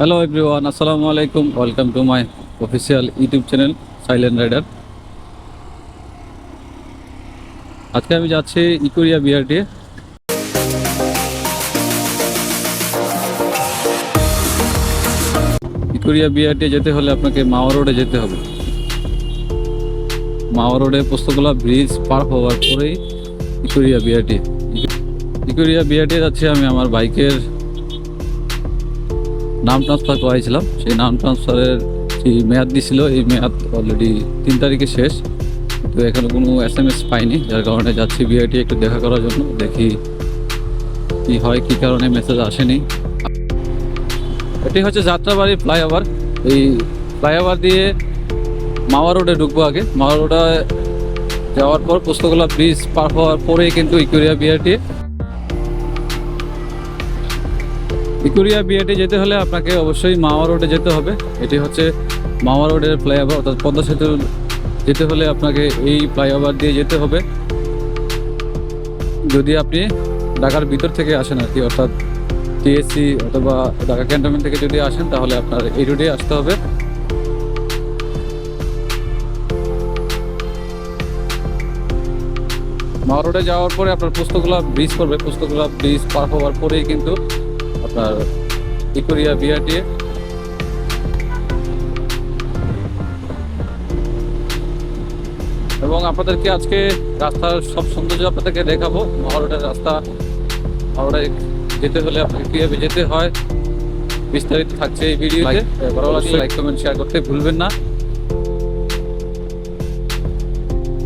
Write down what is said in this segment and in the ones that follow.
Hello everyone আসসালামু আলাইকুম welcome to my official YouTube channel silent rider আজকে আমি যাচ্ছি ইকুরিয়া বিআরটি ইকুরিয়া বিআরটি যেতে হলে আপনাকে মাওয়া রোডে যেতে হবে। মাওয়া রোডে পোস্তগোলা ব্রিজ পার হওয়ার পরেই ইকুরিয়া বিআরটি ইকুরিয়া বিআরটি যাচ্ছি আমি আমার বাইকের নাম ট্রান্সফার করাইছিলাম। সেই নাম ট্রান্সফারের যে মেয়াদ দিছিল, এই মেয়াদ অলরেডি তিন তারিখে শেষ। তো এখনও কোনো এস এম এস পাইনি, যার কারণে যাচ্ছি বিআইটি একটু দেখা করার জন্য, দেখি কি হয়, কি কারণে মেসেজ আসেনি। এটি হচ্ছে যাত্রাবাড়ি ফ্লাইওভার এই ফ্লাইওভার দিয়ে মাওয়া রোডে ঢুকবো আগে। মাওয়া রোডে যাওয়ার পর পুস্তকলা ব্রিজ পার হওয়ার পরেই কিন্তু ইকুরিয়া বিআরটি ইকুরিয়া বিএটে যেতে হলে আপনাকে অবশ্যই মাওয়া রোডে যেতে হবে। এটি হচ্ছে মাওয়া রোডের ফ্লাইওভার, অর্থাৎ পদ্মা সেতু যেতে হলে আপনাকে এই ফ্লাইওভার দিয়ে যেতে হবে। যদি আপনি ঢাকার ভিতর থেকে আসেন আর কি, অর্থাৎ টিএসসি অথবা ঢাকা ক্যান্টনমেন্ট থেকে যদি আসেন, তাহলে আপনার এই রোডে আসতে হবে। মাওয়া রোডে যাওয়ার পরে আপনার পুস্তকগুলা, ব্রিজ করবে। পুস্তকগুলা ব্রিজ পার হওয়ার পরেই কিন্তু আপনার ইকুরিয়া বিআরটি এবং আপনাদেরকে আজকে রাস্তার সব সৌন্দর্য আপনাদেরকে দেখাবো। মহারোডের রাস্তা মহারোডে যেতে হলে আপনাকে কীভাবে যেতে হয় বিস্তারিত থাকছে এই ভিডিওতে। ভালো লাগলে লাইক কমেন্ট শেয়ার করতে ভুলবেন না।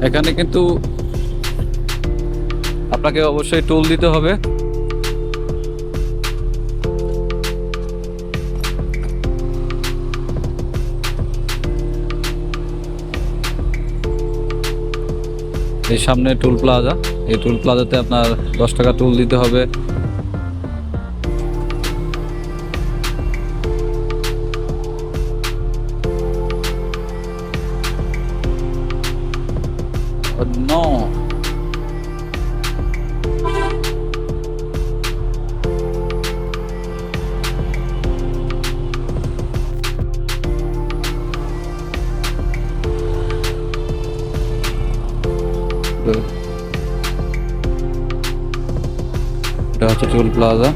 এখানে কিন্তু আপনাকে অবশ্যই টোল দিতে হবে। এই সামনে টুল প্লাজা এই টুল প্লাজাতে আপনার দশ টাকা টুল দিতে হবে no. টুল প্লাজা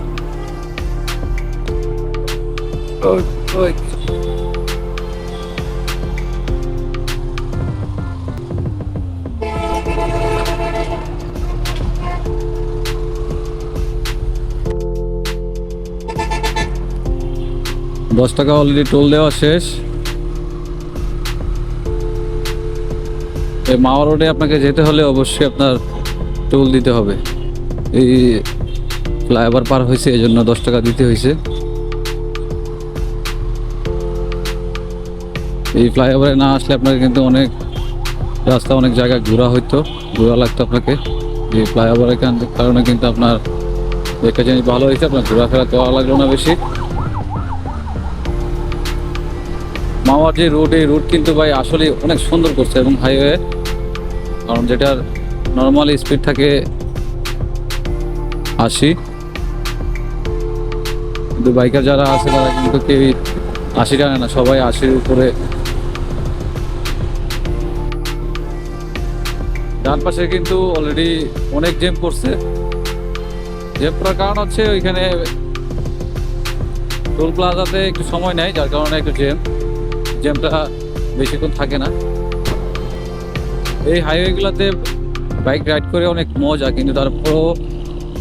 দশ টাকা অলরেডি টোল দেওয়া শেষ। এই মাওয়া রোডে আপনাকে যেতে হলে অবশ্যই আপনার টোল দিতে হবে। এই ফ্লাইওভার পার হয়েছে এই জন্য দশ টাকা দিতে হয়েছে। এই ফ্লাইওভারে না আসলে আপনাকে কিন্তু অনেক রাস্তা, অনেক জায়গায় ঘোরা হইতো, ঘোরা লাগতো আপনাকে। এই ফ্লাইওভারের কারণে কিন্তু আপনার একটা জিনিস ভালো হয়েছে, আপনার ঘোরাফেরা করা লাগল না বেশি। মাওয়ার যে রোড, এই রোড কিন্তু ভাই আসলে অনেক সুন্দর করছে এবং হাইওয়ে কারণ যেটার নর্মাল স্পিড থাকে আশি। কিন্তু বাইকার যারা আছে তারা কিন্তু কেউ আশি টানে না, সবাই আশির উপরে। ডান পাশে কিন্তু অলরেডি অনেক জেম করছে। জেম করার কারণ হচ্ছে ওইখানে টোল প্লাজাতে একটু সময় নেয়, যার কারণে একটু জেম জ্যামটা বেশিক্ষণ থাকে না। এই হাইওয়েগুলোতে বাইক রাইড করে অনেক মজা, কিন্তু তারপরও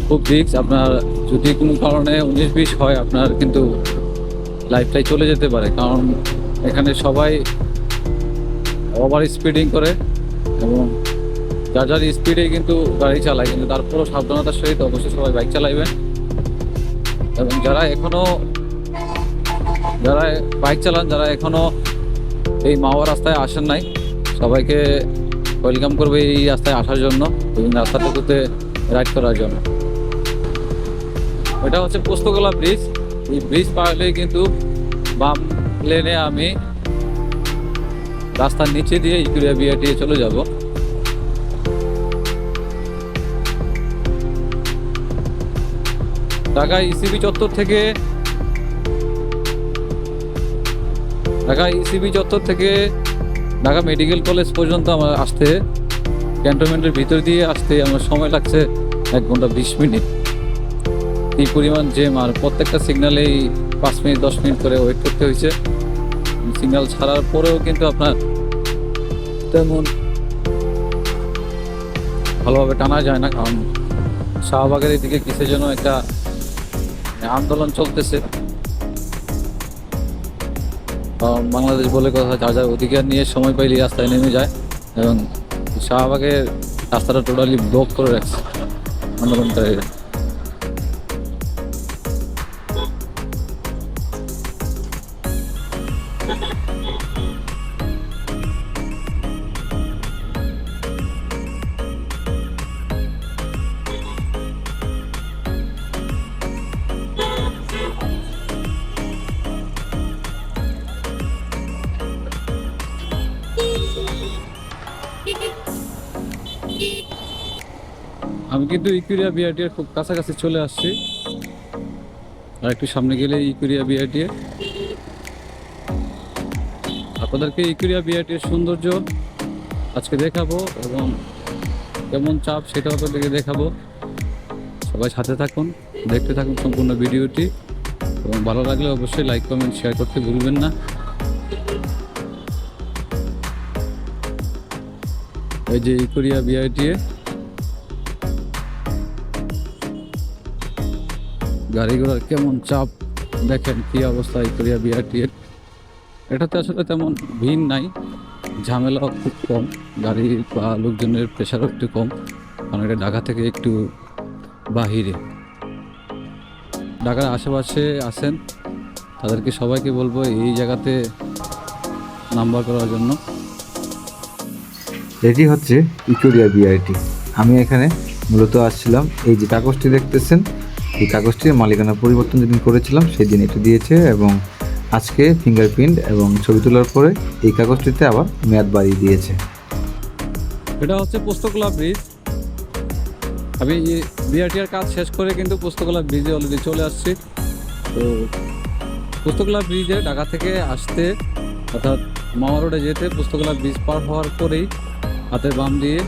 খুব রিক্স আপনার যদি কোনো কারণে উনিশ বিশ হয়, আপনার কিন্তু লাইফটাই চলে যেতে পারে। কারণ এখানে সবাই ওভার স্পিডিং করে এবং যার যার স্পিডে কিন্তু গাড়ি চালায়, কিন্তু তারপরও সাবধানতার সহিত অবশ্যই সবাই বাইক চালাইবেন। এবং যারা এখনও যারা বাইক চালান, যারা এখনও এই মাওয়া রাস্তায় আসেন নাই, সবাইকে ওয়েলকাম করবে এই রাস্তায় আসার জন্য এই রাস্তাটুকুতে রাইড করার জন্য। এটা হচ্ছে পোস্তগোলা ব্রিজ। এই ব্রিজ পার হলেই কিন্তু বাম লেনে আমি রাস্তার নিচে দিয়ে ইকুরিয়া বিআরটি চলে যাব। ঢাকা ইসিবি চত্বর থেকে ঢাকা ইসিবি চত্বর থেকে ঢাকা মেডিকেল কলেজ পর্যন্ত আমার আসতে, ক্যান্টনমেন্টের ভিতর দিয়ে আসতে আমার সময় লাগছে এক ঘণ্টা বিশ মিনিট। এই পরিমাণ জ্যাম আর প্রত্যেকটা সিগনালেই পাঁচ মিনিট, দশ মিনিট করে ওয়েট করতে হয়েছে। সিগন্যাল ছাড়ার পরেও কিন্তু আপনার তেমন ভালোভাবে টানা যায় না, কারণ শাহবাগের এদিকে কিসের জন্য একটা আন্দোলন চলতেছে। বাংলাদেশ বলে কথা যার যার অধিকার নিয়ে সময় পাইলে রাস্তায় নেমে যায় এবং শাহবাগের রাস্তাটা টোটালি ব্লক করে রাখছে। আন্দোলনকারীরা আমি কিন্তু ইকুরিয়া বিআরটির খুব কাছাকাছি চলে আসছি। আর একটু সামনে গেলে ইকুরিয়া বিআরটি আপনাদেরকে ইকুরিয়া বিআরটির সৌন্দর্য আজকে দেখাবো এবং কেমন চাপ সেটাও আপনাদেরকে দেখাবো। সবাই সাথে থাকুন, দেখতে থাকুন সম্পূর্ণ ভিডিওটি। এবং ভালো লাগলে অবশ্যই লাইক, কমেন্ট, শেয়ার করতে ভুলবেন না। এই যে ইকুরিয়া বিআইটিএ গাড়ি ঘোড়ার কেমন চাপ? দেখেন কি অবস্থা ইকুরিয়া বিআরটি এর এটাতে আসলে তেমন ভিড় নাই। ঝামেলাও খুব কম। গাড়ি বা লোকজনের প্রেশারও একটু কম। কারণ এটা ঢাকা থেকে একটু বাহিরে। ঢাকার আশেপাশে আছেন। তাদেরকে সবাইকে বলব এই জায়গাতে নাম্বার করার জন্য। এটি হচ্ছে ইকোরিয়া বিআইটি। আমি এখানে মূলত আসছিলাম। এই যে কাগজটি দেখতেছেন এই কাগজটির মালিকানা পরিবর্তন যেদিন করেছিলাম, সেদিন এটি দিয়েছে এবং আজকে ফিঙ্গারপ্রিন্ট এবং ছবি তোলার পরে এই কাগজটিতে আবার মেয়াদ বাড়িয়ে দিয়েছে। এটা হচ্ছে পোস্তকলা ব্রিজ আমি বিআরটিআর কাজ শেষ করে কিন্তু পোস্তকলা ব্রিজে অলরেডি চলে আসছি। তো পোস্তকলা ব্রিজে ঢাকা থেকে আসতে অর্থাৎ মামা রোডে যেতে পোস্তকলা ব্রিজ পার হওয়ার পরেই হাতের বাম দিয়ে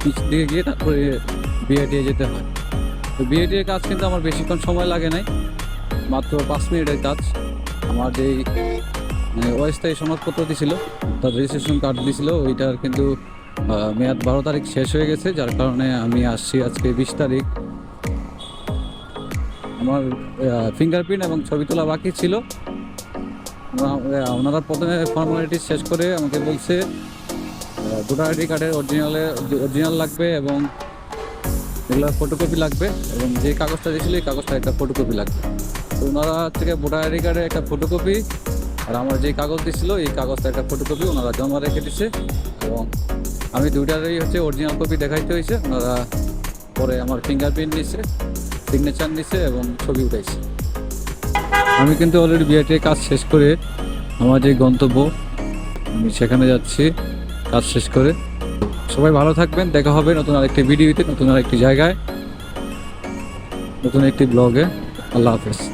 পিছ দিকে গিয়ে তারপরে বিআরটিএ যেতে হয়। তো বিআরটিএর কাজ কিন্তু আমার বেশিক্ষণ সময় লাগে নাই। মাত্র পাঁচ মিনিটের কাজ। আমার যেই মানে অস্থায়ী সনদপত্র দিছিল, তার রেজিস্ট্রেশন কার্ড দিছিল, ওইটার কিন্তু মেয়াদ বারো তারিখ শেষ হয়ে গেছে, যার কারণে আমি আসছি আজকে বিশ তারিখ। আমার ফিঙ্গারপ্রিন্ট এবং ছবি তোলা বাকি ছিল। ওনারা প্রথমে ফর্মালিটি শেষ করে আমাকে বলছে ভোটার আইডি কার্ডের অরিজিনালে অরিজিনাল লাগবে এবং এগুলো ফটোকপি লাগবে এবং যে কাগজটা দিয়েছিল এই কাগজটা একটা ফটোকপি লাগবে। তো ওনারা থেকে ভোটার আইডি কার্ডের একটা ফটোকপি আর আমার যে কাগজ দিছিল এই কাগজটা একটা ফটোকপি ওনারা জমা রেখে দিছে এবং আমি দুইটারই হচ্ছে অরিজিনাল কপি দেখাইতে হয়েছে। ওনারা পরে আমার ফিঙ্গারপ্রিন্ট নিছে সিগনেচার নিছে এবং ছবি উঠাইছে। আমি কিন্তু অলরেডি বিআইটি কাজ শেষ করে আমার যে গন্তব্য, আমি সেখানে যাচ্ছি, কাজ শেষ করে। সবাই ভালো থাকবেন, দেখা হবে নতুন আরেকটি ভিডিওতে, নতুন আরেকটি জায়গায়, নতুন একটি ব্লগে। আল্লাহ হাফেজ।